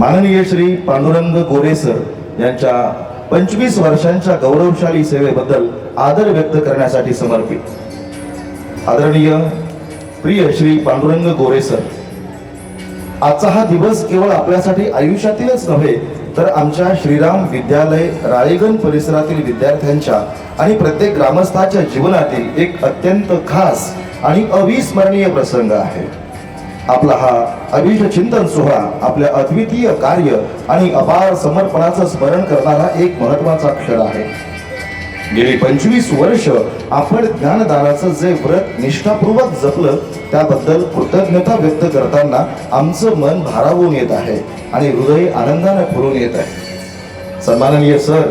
माननीय श्री पांडुरंग गोरेसर यांच्या पंचवीस वर्षांच्या गौरवशाली सेवेबद्दल आदर व्यक्त करण्यासाठी समर्पित. आदरणीय प्रिय श्री पांडुरंग गोरेसर आजचा हा दिवस केवळ आपल्यासाठी आयुष्यातीलच नव्हे तर आमच्या श्रीराम विद्यालय राळेगण परिसरातील विद्यार्थ्यांच्या आणि प्रत्येक ग्रामस्थाच्या जीवनातील एक अत्यंत खास आणि अविस्मरणीय प्रसंग आहे. आपला हा अभिष्ट चिंतन सोहळा आपल्या अद्वितीय कार्य आणि अपार समर्पणाचं स्मरण करणारा एक महत्त्वाचा क्षण आहे. गेली पंचवीस वर्ष आपण ज्ञानदानाचं जे व्रत निष्ठापूर्वक जपलं त्याबद्दल कृतज्ञता व्यक्त करताना आमचं मन भारावून येत आहे आणि हृदय आनंदाने फुलून येत आहे. सन्माननीय सर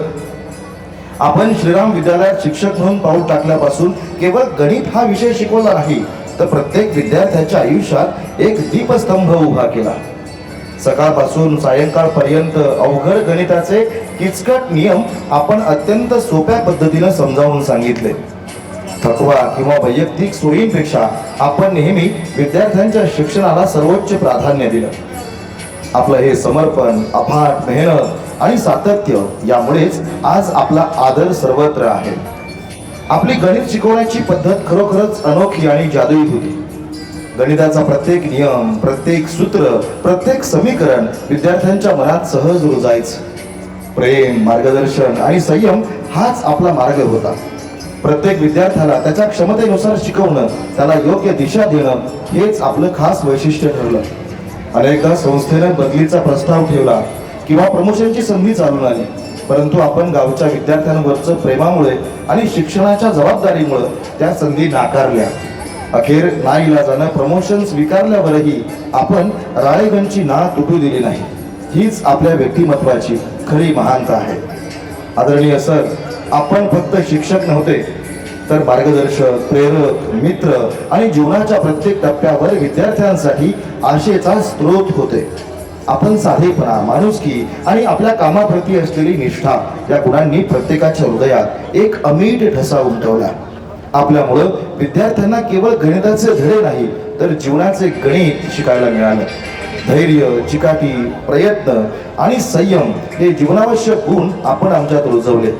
आपण श्रीराम विद्यालयात शिक्षक म्हणून पाऊल टाकल्यापासून केवळ गणित हा विषय शिकवला नाही तर प्रत्येक विद्यार्थ्याच्या आयुष्यात एक दीपस्तंभ उभा केला. सकाळपासून सायंकाळपर्यंत अवघड गणिताचे किचकट नियम आपण अत्यंत सोप्या पद्धतीनं समजावून सांगितले. थकवा किंवा वैयक्तिक सोयींपेक्षा आपण नेहमी विद्यार्थ्यांच्या शिक्षणाला सर्वोच्च प्राधान्य दिलं. आपलं हे समर्पण अफाट मेहनत आणि सातत्य यामुळेच आज आपला आदर सर्वत्र आहे. आपली गणित शिकवण्याची पद्धत खरोखरच अनोखी आणि जादुईत होती. गणिताचा प्रत्येक नियम प्रत्येक सूत्र प्रत्येक समीकरण विद्यार्थ्यांच्या मनात सहज रुजायचं. प्रेम मार्गदर्शन आणि संयम हाच आपला मार्ग होता. प्रत्येक विद्यार्थ्याला त्याच्या क्षमतेनुसार शिकवणं त्याला योग्य दिशा देणं हेच आपलं खास वैशिष्ट्य ठरलं. अनेकदा संस्थेनं बदलीचा प्रस्ताव ठेवला किंवा प्रमोशनची संधी चालून आली परंतु आपण गावच्या विद्यार्थ्यांवरचं प्रेमामुळे आणि शिक्षणाच्या जबाबदारीमुळे त्या संधी नाकारल्या. अखेर नाईलाजानं प्रमोशन स्वीकारल्यावरही आपण राळेगणची ना तुटू दिली नाही. हीच आपल्या व्यक्तिमत्वाची खरी महानता आहे. आदरणीय सर आपण फक्त शिक्षक नव्हते तर मार्गदर्शक प्रेरक मित्र आणि जीवनाच्या प्रत्येक टप्प्यावर विद्यार्थ्यांसाठी आशेचा स्रोत होते. आपण साधेपणा माणुसकी आणि आपल्या कामाप्रती असलेली निष्ठा या गुणांनी प्रत्येकाच्या हृदयात एक अमीट ठसा उमटवला. आपल्यामुळं विद्यार्थ्यांना केवळ गणिताचे धडे नाही तर जीवनाचे गणित शिकायला मिळालं. धैर्य चिकाटी प्रयत्न आणि संयम हे जीवनावश्यक गुण आपण आमच्यात रुजवले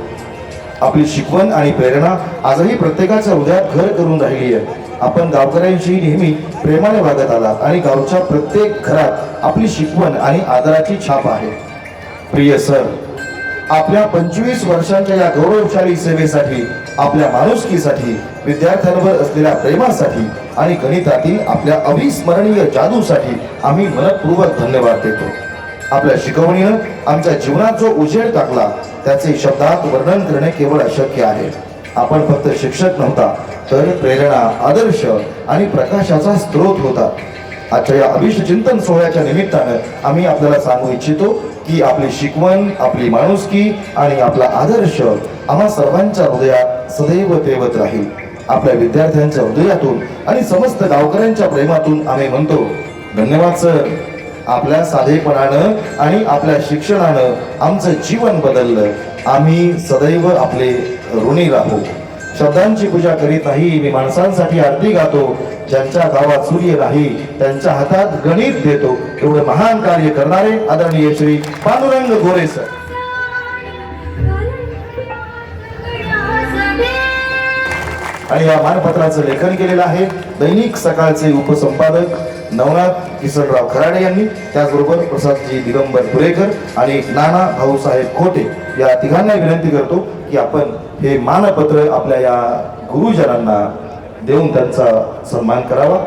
आपली शिकवण आणि प्रेरणा आजही प्रत्येकाच्या हृदयात घर करून राहिली आहे आपण गावकऱ्यांशी नेहमी प्रेमाने वागत आला आणि गावच्या प्रत्येक घरात आपली शिकवण आणि आदराची छाप आहे. प्रिय सर आपल्या पंचवीस वर्षांच्या या गौरवशाली सेवेसाठी आपल्या माणुसकीसाठी विद्यार्थ्यांवर असलेल्या प्रेमासाठी आणि गणितातील आपल्या अविस्मरणीय जादूसाठी आम्ही मनपूर्वक धन्यवाद देतो. आपल्या शिकवणीनं आमच्या जीवनात जो उजेड टाकला त्याचे शब्दात वर्णन करणे केवळ अशक्य आहे. आपण फक्त शिक्षक नव्हता तर प्रेरणा आदर्श आणि प्रकाशाचा स्रोत होता. आजच्या या अभिष्ट चिंतन सोहळ्याच्या निमित्तानं आम्ही आपल्याला सांगू इच्छितो की आपली शिकवण आपली माणुसकी आणि आपला आदर्श आम्हा सर्वांच्या हृदयात सदैव तेवत राहील. आपल्या विद्यार्थ्यांच्या हृदयातून आणि समस्त गावकऱ्यांच्या प्रेमातून आम्ही म्हणतो धन्यवाद सर. आपल्या साधेपणानं आणि आपल्या शिक्षणानं आमचं जीवन बदललं. आम्ही सदैव आपले ऋणी राहू. शब्दांची पूजा करीत नाही मी माणसांसाठी आरती गातो. ज्यांच्या गावात सूर्य नाही त्यांच्या हातात गणित देतो. एवढं महान कार्य करणारे आदरणीय श्री पांडुरंग गोरे सर. आणि या मानपत्राचं लेखन केलेलं आहे दैनिक सकाळचे उपसंपादक नवनाथ किसनराव खराडे यांनी त्याचबरोबर प्रसादजी दिगंबर पुरेकर आणि नाना भाऊसाहेब खोटे या तिघांना विनंती करतो की आपण हे मानपत्र आपल्या या गुरुजनांना देऊन त्यांचा सन्मान करावा.